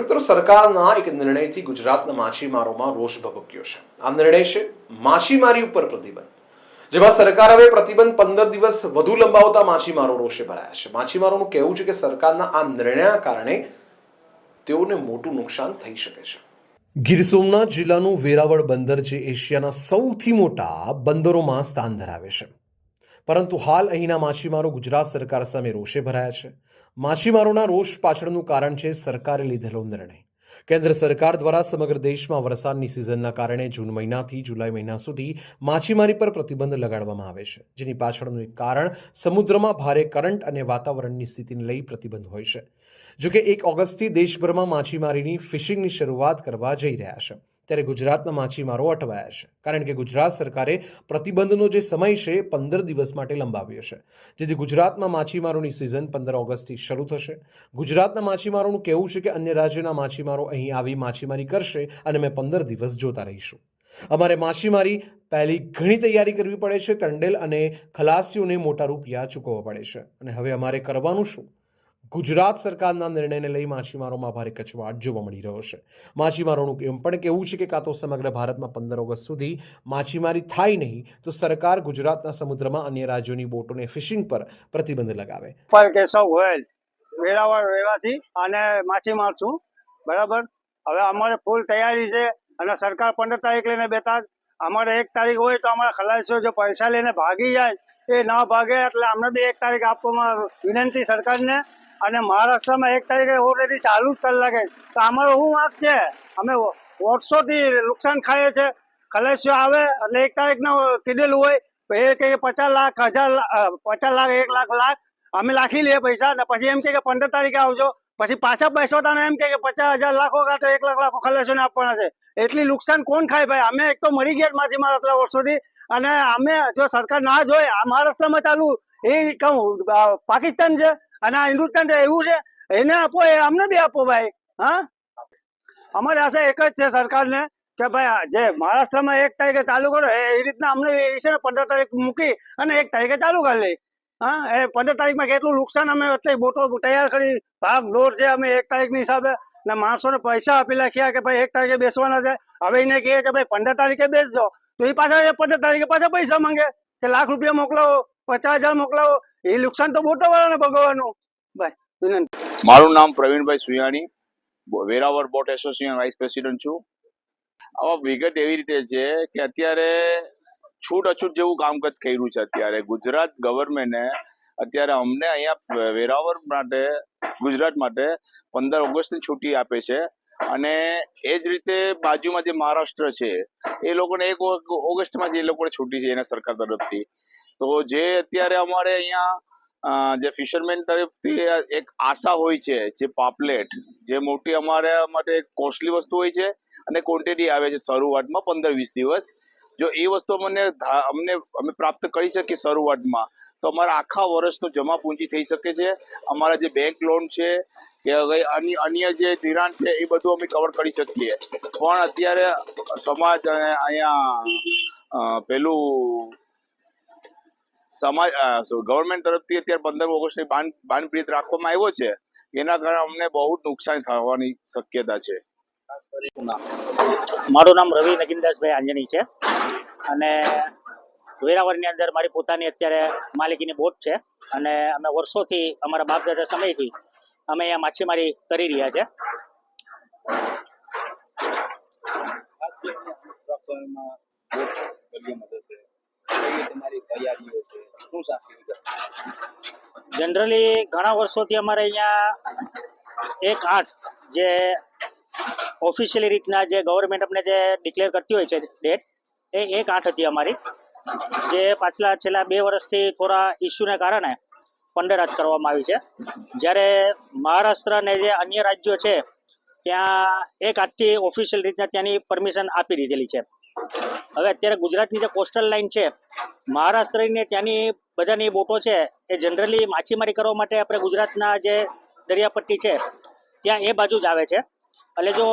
મિત્રો સરકારના એક નિર્ણયથી ગુજરાતના માછીમારોમાં રોષ ભભક્યો છે. આ નિર્ણય છે માછીમારી ઉપર પ્રતિબંધ. જેમાં સરકાર હવે પ્રતિબંધ પંદર દિવસ વધુ લંબાવતા માછીમારો રોષે ભરાયા છે. માછીમારોનું કહેવું છે કે સરકારના આ નિર્ણયના કારણે તેઓને મોટું નુકસાન થઈ શકે છે. ગીર સોમનાથ જિલ્લાનું વેરાવળ બંદર જે એશિયાના સૌથી મોટા બંદરોમાં સ્થાન ધરાવે છે. પરંતુ હાલ અહીંના માછીમારો ગુજરાત સરકાર સામે રોષે ભરાયા છે. માછીમારોના રોષ પાછળનું કારણ છે સરકારે લીધેલો નિર્ણય. કેન્દ્ર સરકાર દ્વારા સમગ્ર દેશમાં વરસાદની સિઝનના કારણે જૂન મહિનાથી જુલાઈ મહિના સુધી માછીમારી પર પ્રતિબંધ લગાડવામાં આવે છે, જેની પાછળનું એક કારણ સમુદ્રમાં ભારે કરંટ અને વાતાવરણની સ્થિતિને લઈ પ્રતિબંધ હોય છે. જોકે એક ઓગસ્ટથી દેશભરમાં માછીમારીની ફિશિંગની શરૂઆત કરવા જઈ રહ્યા છે. ત્યારે ગુજરાતના માછીમારો અટવાયા છે. કારણ કે ગુજરાત સરકારે પ્રતિબંધનો જે સમય છે પંદર દિવસ માટે લંબાવ્યો છે. જેથી ગુજરાતમાં માછીમારોની સિઝન પંદર ઓગસ્ટથી શરૂ થશે. ગુજરાતના માછીમારોનું કહેવું છે કે અન્ય રાજ્યના માછીમારો અહીં આવી માછીમારી કરશે અને અમે પંદર દિવસ જોતા રહીશું. અમારે માછીમારી પહેલી ઘણી તૈયારી કરવી પડે છે. તંડેલ અને ખલાસીઓને મોટા રૂપિયા ચૂકવવા પડે છે. અને હવે અમારે કરવાનું શું? ગુજરાત સરકારના નિર્ણયને લઈ માછીમારોમાં ભારે કચવાટ જોવા મળી રહ્યો છે માછીમારોનું એમ પણ કહેવું છે કે કાં તો સમગ્ર ભારતમાં પંદર ઓગસ્ટ સુધી માછીમારી થાય નહીં, તો સરકાર ગુજરાતના સમુદ્રમાં અન્ય રાજ્યોની બોટોને ફિશિંગ પર પ્રતિબંધ લગાવે પણ કેશવ ગોયલ વેરાવળ રહેવાસી અને માછીમાર છું, બરાબર હવે અમારે ફૂલ તૈયારી છે અને સરકાર પંદર તારીખ લઈને બેતા. અમારે એક તારીખ હોય તો અમારા ખલાસીઓ જો પૈસા લઈને ભાગી જાય, એ ના ભાગે એટલે અમને બી એક તારીખ આપવામાં વિનંતી સરકારને અને મહારાષ્ટ્રમાં એક તારીખે ઓલરેડી ચાલુ જ કરી લાગે તો અમારો શું વાંક છે? અમે વર્ષોથી નુકસાન ખાઈએ છે. કલેશિયો આવે અને એક તારીખનું કીધેલું હોય, તો એ કે પચાસ લાખ, હજાર પચાસ લાખ, એક લાખ લાખ. અમે લાખી લઈએ પૈસા ને પછી એમ કે પંદર તારીખે આવજો. પછી પાછા બેસવાતા એમ કે પચાસ હજાર લાખો કાં તો એક લાખ, લાખો ને આપવાના છે. એટલી નુકસાન કોણ ખાય ભાઈ? અમે એક તો મરી ગયા માંથી મારા આટલા વર્ષોથી. અને અમે જો સરકાર ના જોઈ આ મહારાષ્ટ્રમાં ચાલુ, એ કહું પાકિસ્તાન છે. અને આ હિન્દુસ્તાન એવું છે, એને આપો, એ અમને બી આપો ભાઈ, હા? અમારી આશા એક જ છે સરકારને કે ભાઈ જે મહારાષ્ટ્રમાં એક તારીખે ચાલુ કરો, એ રીતના અમને છે ને પંદર તારીખ મૂકી અને એક તારીખે ચાલુ કરી લઈ હા, એ પંદર તારીખમાં કેટલું નુકસાન અમે એટલે બોટો તૈયાર કરી, ભાગ દોર છે અમે એક તારીખની હિસાબે, ને માણસોને પૈસા આપી લખ્યા કે ભાઈ, એક તારીખે બેસવાના છે. હવે એને કહે કે ભાઈ, પંદર તારીખે બેસજો. તો એ પાછા પંદર તારીખે પાછા પૈસા માંગે. કે લાખ રૂપિયા મોકલાવો, પચાસ હજાર મોકલાવો એ નુકસાન તો મોટા વાળાને ભોગવવાનું ભાઈ, વિનંતી. મારું નામ Pravinbhai Suyani Veraval boat association vice president છું. આવા વિગત એવી રીતે છે કે અત્યારે છૂટ અછૂટ જેવું કામકાજ કર્યું છે અત્યારે. ગુજરાત ગવર્મેન્ટે અત્યારે અમને અહીંયા વેરાવળ માટે, ગુજરાત માટે પંદર ઓગસ્ટની છુટ્ટી આપે છે. અને એ જ રીતે બાજુમાં જે મહારાષ્ટ્ર છે, એ લોકોને એક ઓગસ્ટમાં જે લોકોને છુટ્ટી છે એના સરકાર તરફથી. તો જે અત્યારે અમારે અહીંયા જે ફિશરમેન તરફથી એક આશા હોય છે, જે પાપલેટ, જે મોટી અમારા માટે કોસ્ટલી વસ્તુ હોય છે અને ક્વોન્ટિટી આવે છે શરૂઆતમાં પંદર વીસ દિવસ. જો એ વસ્તુ અમને અમને, અમે પ્રાપ્ત કરી શકીએ શરૂઆતમાં, તો અમારા આખા વર્ષનું જમા પૂંજી થઈ શકે છે. અમારા જે બેંક લોન છે, કે અન્ય અન્ય જે ધિરાણ છે, એ બધું અમે કવર કરી શકીએ. પણ અત્યારે સમાજ અહીંયા પેલું સમાજ ગવર્મેન્ટ તરફથી અત્યારે પંદર ઓગસ્ટની બાન બાનપ્રીત રાખવામાં આવ્યો છે. એના કારણે અમને બહુ નુકસાન થવાની શક્યતા છે. મારું નામ રવિ નગીનદાસભાઈ આંજણી છે. અને વેરાવળની અંદર મારી પોતાની અત્યારે માલિકીની બોટ છે. અને અમે વર્ષોથી અમારા બાપ દાદા સમયથી અમે અહીંયા માછીમારી કરી રહ્યા છે. બોટ જનરલી ઘણા વર્ષોથી અમારે અહીંયા એક આઠ જે ઓફિશિયલી રીતના જે ગવર્મેન્ટ અમને જે ડિક્લેર કરતી હોય છે ડેટ એ એક આઠ હતી અમારી. જે પાછલા છેલ્લા બે વર્ષથી થોડા ઇસ્યુને કારણે પંદર આઠ કરવામાં આવી છે. જ્યારે મહારાષ્ટ્ર અને જે અન્ય રાજ્યો છે, ત્યાં એક આઠથી ઓફિશિયલ રીતના ત્યાંની પરમિશન આપી દીધેલી છે. હવે અત્યારે ગુજરાતની જે કોસ્ટલ લાઇન છે, મહારાષ્ટ્રની ત્યાંની બધાની બોટો છે, એ જનરલી માછીમારી કરવા માટે આપણે ગુજરાતના જે દરિયાપટ્ટી છે, ત્યાં એ બાજુ જ આવે છે. એટલે જો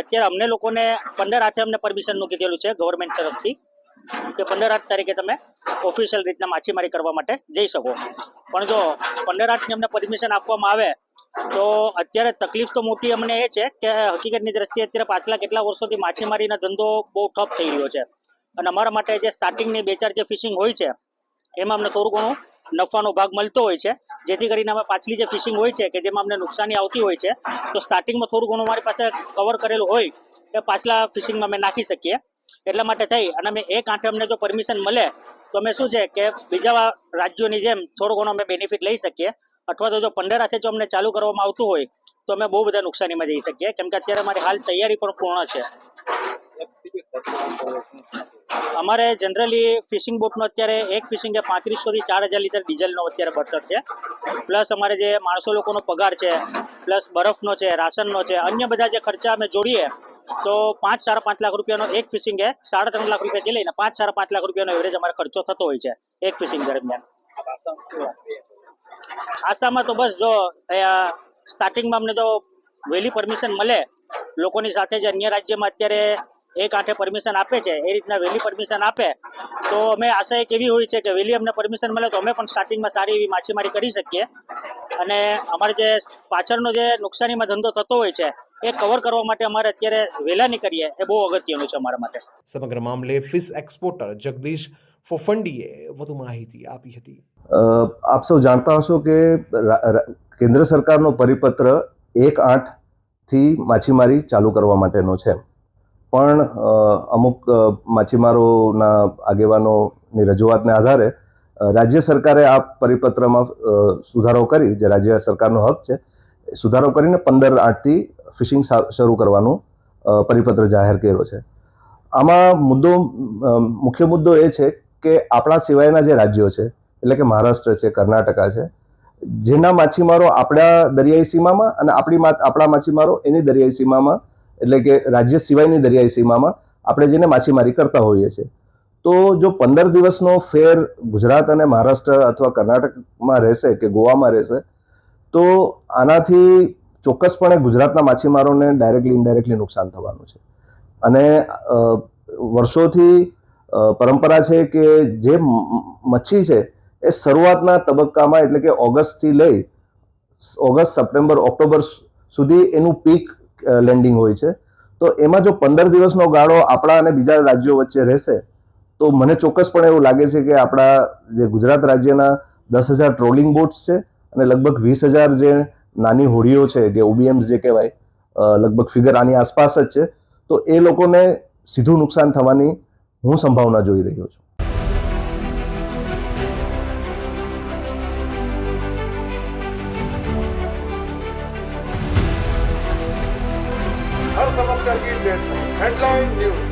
અત્યારે અમને લોકોને પંદર આઠે અમને પરમિશનનું કીધેલું છે ગવર્મેન્ટ તરફથી, કે પંદર આઠ તારીખે તમે ઓફિશિયલ રીતના માછીમારી કરવા માટે જઈ શકો. પણ જો પંદર આઠની અમને પરમિશન આપવામાં આવે તો અત્યારે તકલીફ તો મોટી અમને એ છે કે હકીકતની દ્રષ્ટિએ અત્યારે પાછલા કેટલા વર્ષોથી માછીમારીનો ધંધો બહુ ઠપ થઈ રહ્યો છે. અને અમારા માટે જે સ્ટાર્ટિંગની બે ચાર જે ફિશિંગ હોય છે, એમાં અમને થોડું ઘણું નફાનો ભાગ મળતો હોય છે. જેથી કરીને અમે પાછલી જે ફિશિંગ હોય છે કે જેમાં અમને નુકસાની આવતી હોય છે, તો સ્ટાર્ટિંગમાં થોડું ઘણું અમારી પાસે કવર કરેલું હોય, એ પાછલા ફિશિંગમાં અમે નાખી શકીએ. એટલા માટે થઈ અને અમે એક આંઠે અમને જો પરમિશન મળે, તો અમે શું છે કે બીજા રાજ્યોની જેમ થોડો ઘણો અમે બેનિફિટ લઈ શકીએ. અથવા તો જો પંદર હાથે જો અમને ચાલુ કરવામાં આવતું હોય, તો અમે બહુ બધા નુકસાનીમાં જઈ શકીએ. કેમ કે અત્યારે અમારી હાલ તૈયારી પણ પૂર્ણ છે. અમારે જનરલી ફિશિંગ બોટનો અત્યારે એક ફિશિંગ પાંત્રીસોથી ચાર હજાર લીટર ડીઝલનો અત્યારે બટર છે. પ્લસ અમારે જે માણસો લોકોનો પગાર છે પ્લસ બરફનો છે, રાશનનો છે, અન્ય બધા જે ખર્ચા અમે જોડીએ, તો પાંચ સાડા પાંચ લાખ રૂપિયાનો એક ફિશિંગ એ સાડા ત્રણ લાખ રૂપિયાથી લઈને પાંચ સાડા પાંચ લાખ રૂપિયાનો એવરેજ અમારે ખર્ચો થતો હોય છે એક ફિશિંગ દરમિયાન. આસામાં તો બસ જો સ્ટાર્ટિંગમાં અમને જો વહેલી પરમિશન મળે. લોકોની સાથે જે અન્ય રાજ્યમાં અત્યારે એક આઠે પરમિશન આપે છે, એ રીતના વહેલી પરમિશન આપે. તો અમે આશા એક એવી હોય છે કે વહેલી અમને પરમિશન મળે તો અમે પણ સ્ટાર્ટિંગમાં સારી એવી માછીમારી કરી શકીએ. અને અમારે જે પાછળનો જે નુકસાનીમાં ધંધો થતો હોય છે, એ કવર કરવા માટે અમારે અત્યારે વહેલા નીકળીએ એ બહુ અગત્યનું છે અમારા માટે. સમગ્ર મામલે ફિશ એક્સપોર્ટર જગદીશ ફોફંડીએ વધુ માહિતી આપી હતી. આપ સૌ જાણતા હશો કે કેન્દ્ર સરકારનો પરિપત્ર એક આઠથી માછીમારી ચાલુ કરવા માટેનો છે. પણ અમુક માછીમારોના આગેવાનોની રજૂઆતને આધારે રાજ્ય સરકારે આ પરિપત્રમાં સુધારો કરી, જે રાજ્ય સરકારનો હક છે, સુધારો કરીને પંદર આઠથી ફિશિંગ શરૂ કરવાનું પરિપત્ર જાહેર કર્યો છે. આમાં મુદ્દો મુખ્ય મુદ્દો એ છે કે આપણા સિવાયના જે રાજ્યો છે, એટલે કે મહારાષ્ટ્ર છે, કર્ણાટકા છે, જેના માછીમારો આપણા દરિયાઈ સીમામાં અને આપણી આપણા માછીમારો એની દરિયાઈ સીમામાં, એટલે કે રાજ્ય સિવાયની દરિયાઈ સીમામાં આપણે જેને માછીમારી કરતા હોઈએ છીએ. તો જો પંદર દિવસનો ફેર ગુજરાત અને મહારાષ્ટ્ર અથવા કર્ણાટકમાં રહેશે કે ગોવામાં રહેશે, તો આનાથી ચોક્કસપણે ગુજરાતના માછીમારોને ડાયરેક્ટલી, ઇનડાયરેક્ટલી નુકસાન થવાનું છે. અને વર્ષોથી પરંપરા છે કે જે મચ્છી છે એ શરૂઆતના તબક્કામાં એટલે કે ઓગસ્ટથી લઈ ઓગસ્ટ, સપ્ટેમ્બર, ઓક્ટોબર સુધી એનું પીક લેન્ડિંગ હોય છે. તો એમાં જો પંદર દિવસનો ગાળો આપણા અને બીજા રાજ્યો વચ્ચે રહેશે, તો મને ચોક્કસપણે એવું લાગે છે કે આપણા જે ગુજરાત રાજ્યના દસ હજાર ટ્રોલિંગ બોટ્સ છે અને લગભગ વીસ હજાર જે નાની હોડીઓ છે કે ઓબીએમ્સ જે કહેવાય લગભગ ફિગર આની આસપાસ જ છે, તો એ લોકોને સીધું નુકસાન થવાની હું સંભાવના જોઈ રહ્યો છું. હર સમસ્યા હેડલાઇન ન્યૂઝ